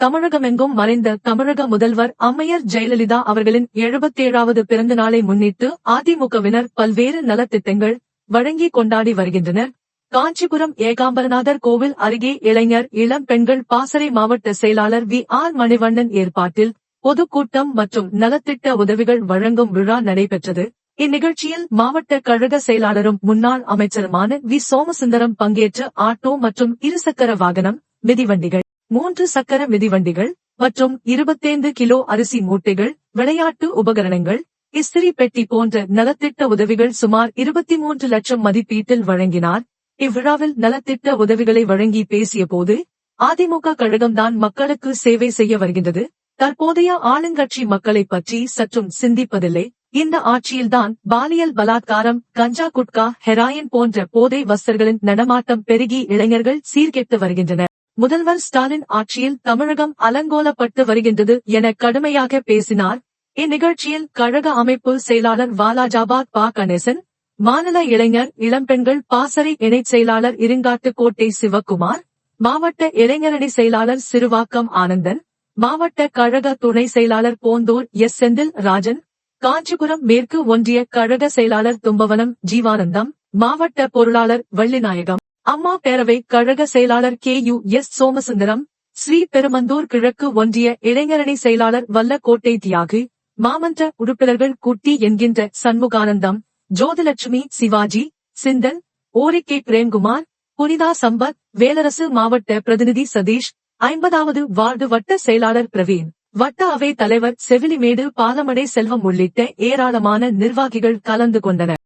தமிழகமெங்கும் மறைந்த தமிழக முதல்வர் அம்மையர் ஜெயலலிதா அவர்களின் எழுபத்தேழாவது பிறந்த நாளை முன்னிட்டு அதிமுகவினர் பல்வேறு நலத்திட்டங்கள் வழங்கி கொண்டாடி வருகின்றனர். காஞ்சிபுரம் ஏகாம்பரநாதர் கோவில் அருகே இளைஞர் இளம் பெண்கள் பாசறை மாவட்ட செயலாளர் வி ஆர் மணிவண்ணன் ஏற்பாட்டில் பொதுக்கூட்டம் மற்றும் நலத்திட்ட உதவிகள் வழங்கும் விழா நடைபெற்றது. இந்நிகழ்ச்சியில் மாவட்ட கழக செயலாளரும் முன்னாள் அமைச்சருமான வி சோமசுந்தரம் பங்கேற்று ஆட்டோ மற்றும் இருசக்கர வாகனம் மிதிவண்டிகள் மூன்று சக்கர மிதிவண்டிகள் மற்றும் இருபத்தைந்து கிலோ அரிசி மூட்டைகள் விளையாட்டு உபகரணங்கள் இஸ்திரி பெட்டி போன்ற நலத்திட்ட உதவிகள் சுமார் இருபத்தி மூன்று லட்சம் மதிப்பீட்டில் வழங்கினார். இவ்விழாவில் நலத்திட்ட உதவிகளை வழங்கி பேசிய போது அதிமுக கழகம்தான் மக்களுக்கு சேவை செய்ய வருகின்றது. தற்போதைய ஆளுங்கட்சி மக்களை பற்றி சற்றும் சிந்திப்பதில்லை. இந்த ஆட்சியில்தான் பாலியல் பலாத்காரம் கஞ்சா குட்கா ஹெராயின் போன்ற போதை வஸ்தர்களின் நடமாட்டம் பெருகி இளைஞர்கள் சீர்கெட்டு வருகின்றனர். முதல்வர் ஸ்டாலின் ஆட்சியில் தமிழகம் அலங்கோலப்பட்டு வருகின்றது என கடுமையாக பேசினார். இந்நிகழ்ச்சியில் கழக அமைப்பு செயலாளர் வாலாஜாபாத் பா. கணேசன் மாநில இளைஞர் இளம்பெண்கள் பாசறை இணைச் செயலாளர் இருங்காட்டுக்கோட்டை சிவக்குமார் மாவட்ட இளைஞரணி செயலாளர் சிறுவாக்கம் ஆனந்தன் மாவட்ட கழக துணை செயலாளர் போந்தூர் எஸ். செந்தில் ராஜன் காஞ்சிபுரம் மேற்கு ஒன்றிய கழக செயலாளர் தும்பவனம் ஜீவானந்தம் மாவட்ட பொருளாளர் வள்ளிநாயகம். அம்மா பேரவை கழக செயலாளர் K U S Somasundaram Sri Perumanthur கிழக்கு ஒன்றிய இளைஞரணி செயலாளர் வல்லக்கோட்டை தியாகு மாமன்ற உறுப்பினர்கள் குட்டி என்கின்ற சண்முகானந்தம் ஜோதிலட்சுமி சிவாஜி சிந்தன் ஓரிக்கே பிரேம்குமார் புனிதா சம்பத் வேலரசு மாவட்ட பிரதிநிதி சதீஷ் ஐம்பதாவது வார்டு வட்ட செயலாளர் பிரவீன் வட்ட அவை தலைவர் செவிலிமேடு பாலமடை செல்வம் உள்ளிட்ட ஏராளமான நிர்வாகிகள் கலந்து கொண்டனர்.